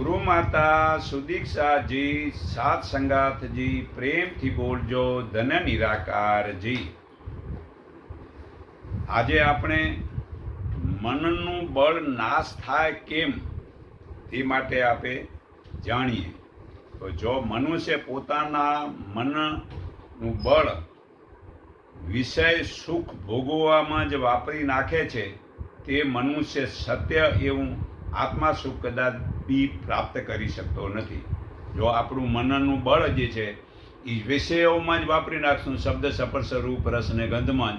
ગુરુ માતા સુદીક્ષાજી, સાત સંગાથજી, પ્રેમથી બોલજો, ધન નિરાકારજી આજે આપણે મનનું બળ નાશ થાય કેમ તે માટે આપણે જાણીએ. તો જો મનુષ્ય પોતાના મનનું બળ વિષય સુખ ભોગવવામાં જ વાપરી નાખે છે, તે મનુષ્ય સત્ય એવું આત્મા સુખ કદાચ બી પ્રાપ્ત કરી શકતો નથી. જો આપણું મનનું બળ જે છે એ વિષયોમાં જ વાપરી નાખશું, શબ્દ સપર્શ રૂપ રસ અને ગંધમાં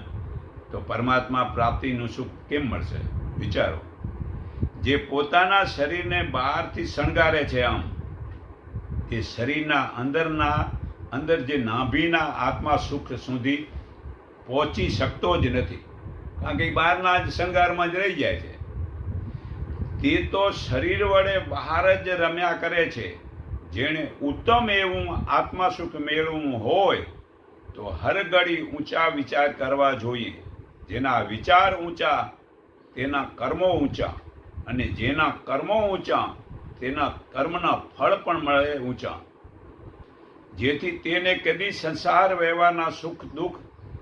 તો પરમાત્મા પ્રાપ્તિનું સુખ કેમ મળશે? વિચારો. જે પોતાના શરીરને બહારથી શણગારે છે આમ, તે શરીરના અંદરના, અંદર જે નાભીના આત્મા સુખ સુધી પહોંચી શકતો જ નથી. કારણ કે બહારના જ શણગારમાં જ રહી જાય છે. તે તો શરીર વડે બહાર જ રમ્યા કરે છે. જેણે ઉત્તમ એવું આત્મા સુખ મેળવવું હોય, તો હરઘડી ઊંચા વિચાર કરવા જોઈએ. જેના વિચાર ઊંચા, તેના કર્મો ઊંચા. અને જેના કર્મો ઊંચા, તેના કર્મના ફળ પણ મળે ઊંચા. જેથી તેને કદી સંસાર વ્યવહારના સુખ દુઃખ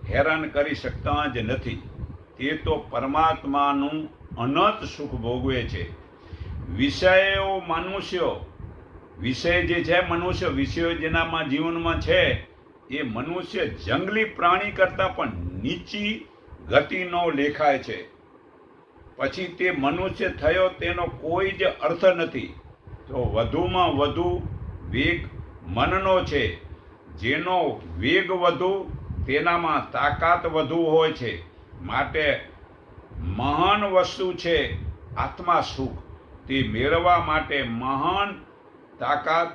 હેરાન કરી શકતા જ નથી. તે તો પરમાત્માનું અનંત સુખ ભોગવે છે. વિષયો મનુષ્યો, વિષય જે છે મનુષ્ય, વિષયો જેનામાં જીવનમાં છે, એ મનુષ્ય જંગલી પ્રાણી કરતાં પણ નીચી ગતિનો લેખાય છે. પછી તે મનુષ્ય થયો તેનો કોઈ જ અર્થ નથી. તો વધુમાં વધુ વેગ મનનો છે. જેનો વેગ વધુ તેનામાં તાકાત વધુ હોય છે. માટે મહાન વસ્તુ છે આત્મા સુખ. તે મેળવવા માટે મહાન તાકાત,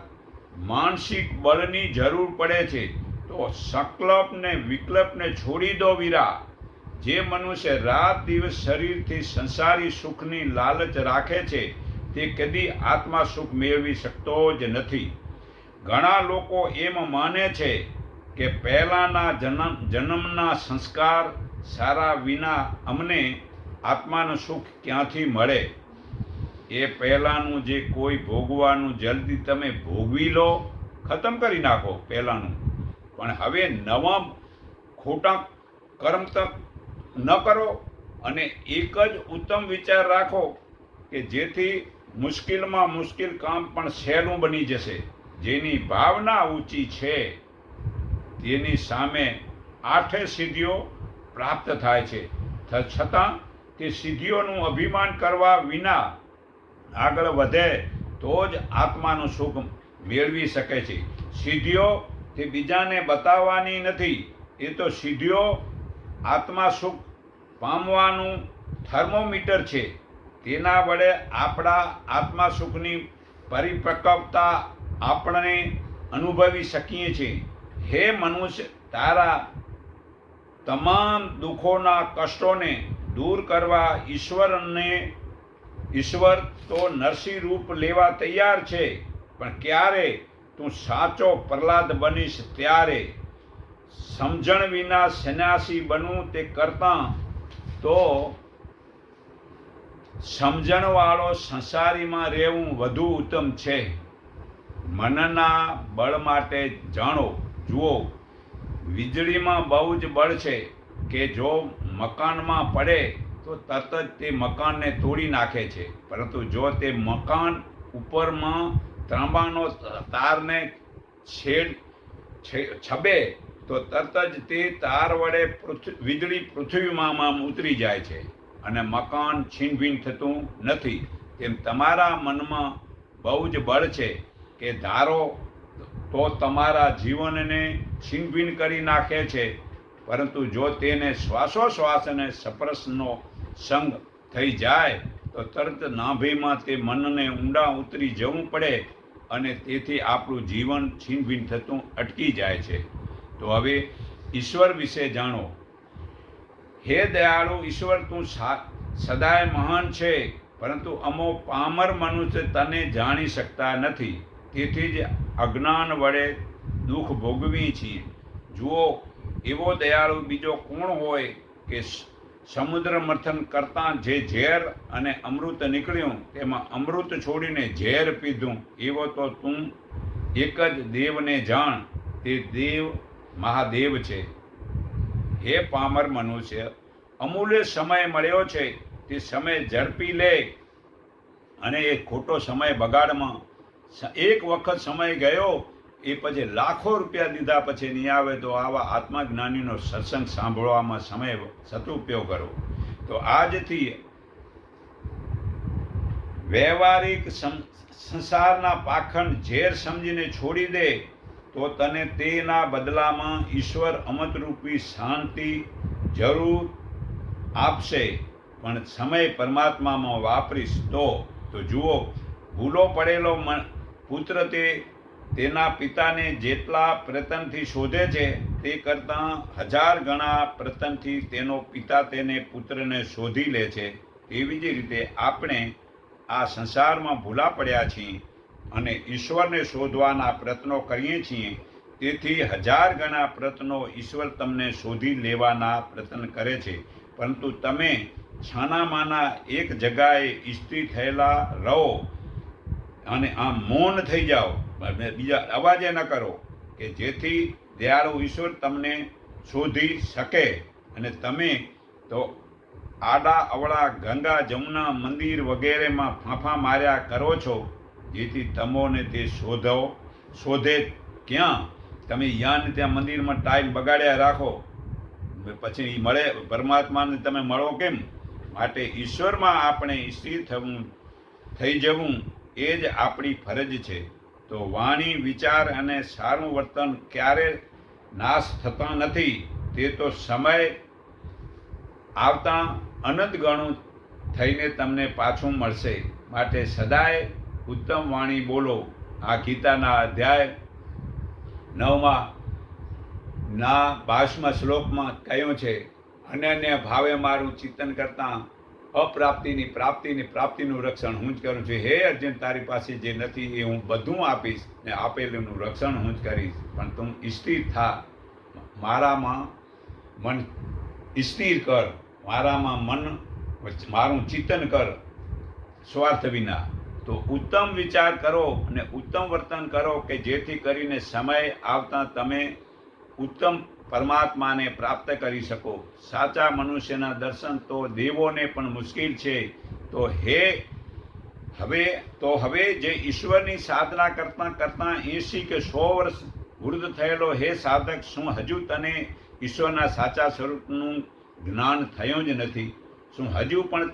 માનસિક બળની જરૂર પડે છે. તો સંકલ્પને, વિકલ્પને છોડી દો વીરા. જે મનુષ્ય રાત દિવસ શરીરથી સંસારી સુખની લાલચ રાખે છે, તે કદી આત્મા સુખ મેળવી શકતો જ નથી. ઘણા લોકો એમ માને છે કે પહેલાંના જન્મ, જન્મના સંસ્કાર સારા વિના અમને આત્માનું સુખ ક્યાંથી મળે? એ પહેલાંનું જે કોઈ ભોગવાનું, જલ્દી તમે ભોગવી લો, ખતમ કરી નાખો પહેલાંનું. પણ હવે નવા ખોટા કર્મ તક ન કરો અને એક જ ઉત્તમ વિચાર રાખો કે જેથી મુશ્કેલમાં મુશ્કેલ કામ પણ સહેલું બની જશે. જેની ભાવના ઊંચી છે, તેની સામે આઠે સિદ્ધિઓ પ્રાપ્ત થાય છે. છતાં તે સિદ્ધિઓનું અભિમાન કરવા વિના આગળ વધે તો જ આત્માનું સુખ મેળવી શકે છે. સિદ્ધિઓ તે બીજાને બતાવવાની નથી. એ તો સિદ્ધિઓ આત્મા સુખ પામવાનું થર્મોમીટર છે. તેના વડે આપણા આત્મા સુખની પરિપક્વતા આપણે અનુભવી શકીએ છીએ હે મનુષ્ય, તારા તમામ દુઃખોના કષ્ટોને દૂર કરવા ઈશ્વરને ઈશ્વર તો નરસિંહ રૂપ લેવા તૈયાર છે, પણ ક્યારે તું સાચો પ્રહલાદ બનીશ ત્યારે? સમજણ વિના સન્યાસી બનવું તે કરતાં તો સમજણવાળો સંસારીમાં રહેવું વધુ ઉત્તમ છે. મનના બળ માટે જાણો, જુઓ, વીજળીમાં બહુ જ બળ છે. કે જો મકાનમાં પડે, તો તરત જ તે મકાનને તોડી નાખે છે. પરંતુ જો તે મકાન ઉપરમાં ત્રાંબાનો તારને છેડ છબે, તો તરત જ તે તાર વડે પૃથ્વી વીજળી પૃથ્વીમાં ઉતરી જાય છે અને મકાન છીનભીન થતું નથી. તેમ તમારા મનમાં બહુ જ બળ છે કે ધારો તો તમારા જીવનને છીનભીન કરી નાખે છે પરંતુ જો તેને શ્વાસોશ્વાસ અને સપરસનો સંગ થઈ જાય, તો તરત નાભીમાં તે મનને ઊંડા ઉતરી જવું પડે અને તેથી આપણું જીવન છીનભીન થતું અટકી જાય છે. તો હવે ઈશ્વર વિશે જાણો. હે દયાળુ, ઈશ્વર તું સદાય મહાન છે, પરંતુ અમો પામર મનુષ્ય તને જાણી શકતા નથી. તેથી જ અજ્ઞાન વડે દુઃખ ભોગવી છીએ. જુઓ એવો દયાળુ બીજો કોણ હોય કે સમુદ્ર મંથન કરતાં જે ઝેર અને અમૃત નીકળ્યું, તેમાં અમૃત છોડીને ઝેર પીધું. એવો તો તું એક જ દેવને જાણ, તે દેવ મહાદેવ છે. હે પામર મનુષ્ય, અમૂલ્ય સમય મળ્યો છે, તે સમય ઝડપી લે. અને એ ખોટો સમય બગાડમાં. એક વખત સમય ગયો એ પછી લાખો રૂપિયા દીધા પછી નહીં આવે તો આવા આત્મજ્ઞાનીનો સત્સંગ સાંભળવામાં સમય સદુપયોગ કરો તો આજથી વ્યવહારિક સંસારના પાખંડ ઝેર સમજીને છોડી દે તો તને તેના બદલામાં ઈશ્વર અમતરૂપી શાંતિ જરૂર આપશે. પણ સમય પરમાત્મામાં વાપરીશ તો તો જુઓ, ભૂલો પડેલો પુત્ર તે તેના પિતાને જેટલા પ્રતનથી શોધે છે, તે કરતાં હજાર ગણા પ્રતનથી તેનો પિતા તેને પુત્રને શોધી લે છે. એવી જ રીતે આપણે આ સંસારમાં ભૂલા પડ્યા છીએ અને ઈશ્વરને શોધવાના પ્રયત્નો કરીએ છીએ, તેથી હજાર ગણા પ્રયત્નો ઈશ્વર તમને શોધી લેવાના પ્રયત્ન કરે છે. પરંતુ તમે છાનામાના એક જગાએ સ્થિર થયેલા રહો અને આમ મૌન થઈ જાઓ. બીજા અવાજે ન કરો કે જેથી દયાળુ ઈશ્વર તમને શોધી શકે. અને તમે તો આડા, અવળા, ગંગા, જમુના મંદિર વગેરેમાં ફાંફા માર્યા કરો છો, જેથી તમોને તે શોધો, શોધે ક્યાં? તમે યાન ત્યાં મંદિરમાં ટાઈમ બગાડ્યા રાખો. પછી એ મળે, પરમાત્માને તમે મળો કેમ? માટે ઈશ્વરમાં આપણે સ્થિર થવું, થઈ જવું એ જ આપણી ફરજ છે. તો વાણી, વિચાર અને સારું વર્તન ક્યારે નાશ થતા નથી, તે તો સમય આવતા અનંત ગણું થઈને તમને પાછું મળશે. માટે સદાય ઉત્તમ વાણી બોલો. આ ગીતાના અધ્યાય નવમાં ના બાસમાં શ્લોકમાં કહ્યું છે, અનન્ય ભાવે મારું ચિંતન કરતાં અપ્રાપ્તિની પ્રાપ્તિની પ્રાપ્તિનું રક્ષણ હું જ કરું છું. હે અર્જુન, તારી પાસે જે નથી એ હું બધું આપીશ ને આપેલુંનું રક્ષણ હું જ કરીશ. પણ તું સ્થિર થા. મારામાં મન સ્થિર કર. મારામાં મન મારું ચિંતન કર સ્વાર્થ વિના. તો ઉત્તમ વિચાર કરો અને ઉત્તમ વર્તન કરો કે જેથી કરીને સમય આવતા તમે ઉત્તમ પરમાત્માને પ્રાપ્ત કરી શકો. સાચા મનુષ્યના દર્શન તો દેવોને પણ મુશ્કેલ છે. તો હે, હવે, તો હવે જે ઈશ્વરની સાધના કરતાં કરતાં એંશી કે સો વર્ષ વૃદ્ધ થયેલો હે સાધક, શું હજુ તને ઈશ્વરના સાચા સ્વરૂપનું જ્ઞાન થયું જ નથી? શું હજુ પણ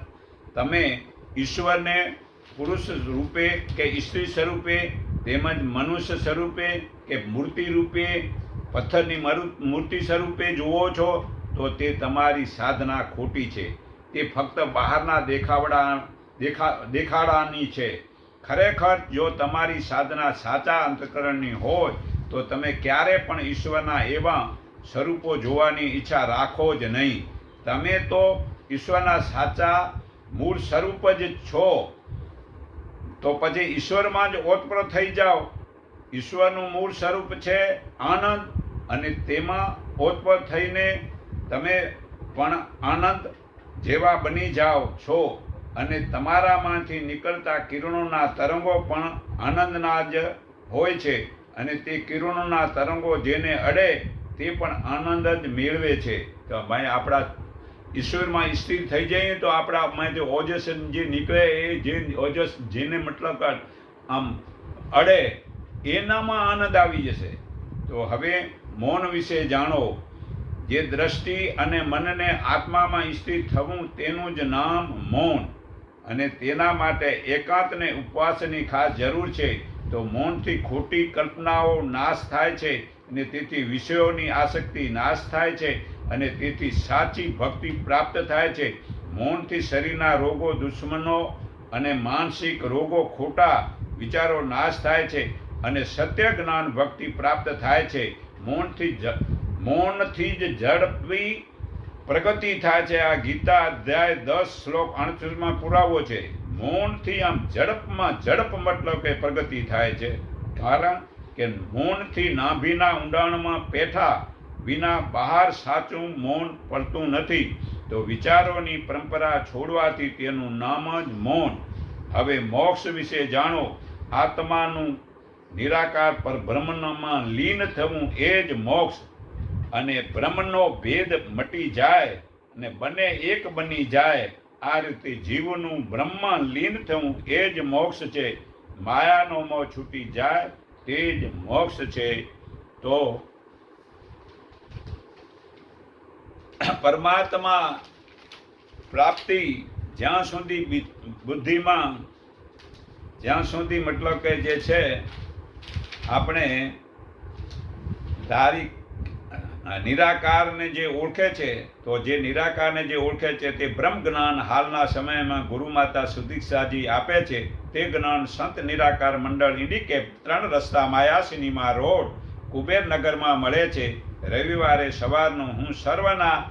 તમે ઈશ્વરને પુરુષ રૂપે કે સ્ત્રી સ્વરૂપે તેમજ મનુષ્ય સ્વરૂપે કે મૂર્તિ રૂપે પથ્થરની મરુ- મૂર્તિ સ્વરૂપે જુઓ છો, તો તે તમારી સાધના ખોટી છે. તે ફક્ત બહારના દેખાવડા, દેખા, દેખાડાની છે. ખરેખર, જો તમારી સાધના સાચા અંતકરણની હોય, તો તમે ક્યારે પણ ઈશ્વરના એવા સ્વરૂપો જોવાની ઈચ્છા રાખો જ નહીં. તમે તો ઈશ્વરના સાચા મૂળ સ્વરૂપ જ છો. તો પછી ઈશ્વરમાં જ ઓતપ્રોત થઈ જાઓ. ઈશ્વરનું મૂળ સ્વરૂપ છે આનંદ. અને તેમાં ઓતપ્રોત થઈને તમે પણ આનંદ જેવા બની જાઓ છો અને તમારામાંથી નીકળતા કિરણોના તરંગો પણ આનંદના જ હોય છે અને તે કિરણોના તરંગો જેને અડે તે પણ આનંદ જ મેળવે છે. તો ભાઈ આપણા ઈશ્વરમાં સ્થિર થઈ જઈએ તો આપણા જે ઓજસ જે નીકળે એ જે ઓજસ જેને મતલબ આમ અડે એનામાં આનંદ આવી જશે. તો હવે મૌન વિશે જાણો. જે દ્રષ્ટિ અને મનને આત્મામાં સ્થિત થવું તેનું જ નામ મૌન. અને તેના માટે એકાંતને ઉપવાસની ખાસ જરૂર છે, તો મૌનથી ખોટી કલ્પનાઓ નાશ થાય છે અને તેથી વિષયોની આસક્તિ નાશ થાય છે અને તેથી સાચી ભક્તિ પ્રાપ્ત થાય છે. મૌનથી શરીરના રોગો દુશ્મનો અને માનસિક રોગો ખોટા વિચારો નાશ થાય છે અને સત્ય જ્ઞાન ભક્તિ પ્રાપ્ત થાય છે. મૌનથી મૌનથી જ ઝડપી પ્રગતિ થાય છે. આ ગીતા અધ્યાય દસ શ્લોક અણત્રીસમાં પુરાવો છે. મૌનથી આમ ઝડપમાં ઝડપ મતલબ કે પ્રગતિ થાય છે. કારણ કે મૌનથી નાભીના ઊંડાણમાં પેઠા વિના બહાર સાચું મૌન પડતું નથી. તો વિચારોની પરંપરા છોડવાથી તેનું નામ જ મૌન. હવે મોક્ષ વિશે જાણો. આત્માનું નિરાકાર પર બ્રહ્મમાં લીન થવું એ જ મોક્ષ. અને બ્રહ્મનો ભેદ મટી જાય અને બંને એક બની જાય, આ રીતે જીવનું બ્રહ્મ લીન થવું એ જ મોક્ષ છે. માયાનો મોહ છૂટી જાય તે જ મોક્ષ છે. તો પરમાત્મા પ્રાપ્તિ જ્યાં સુધી બુદ્ધિમાં, જ્યાં સુધી મતલબ કે જે છે આપણે ધારી નિરાકારને જે ઓળખે છે, તો જે નિરાકારને જે ઓળખે છે તે બ્રહ્મ જ્ઞાન હાલના સમયમાં ગુરુ માતા સુદીક્ષાજી આપે છે. તે જ્ઞાન સંત નિરાકાર મંડળ ઇન્ડિકેપ ત્રણ રસ્તા માયાસિનીમાં રોડ કુબેરનગરમાં મળે છે. રવિવારે સવારનું હું સર્વના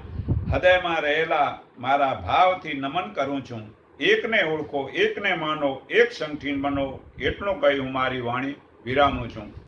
હૃદયમાં રહેલા મારા ભાવથી નમન કરું છું. એકને ઓળખો, એકને માનો, એક સંઠીન બનો, એટલું કહ્યું મારી વાણી. વિરામું છું.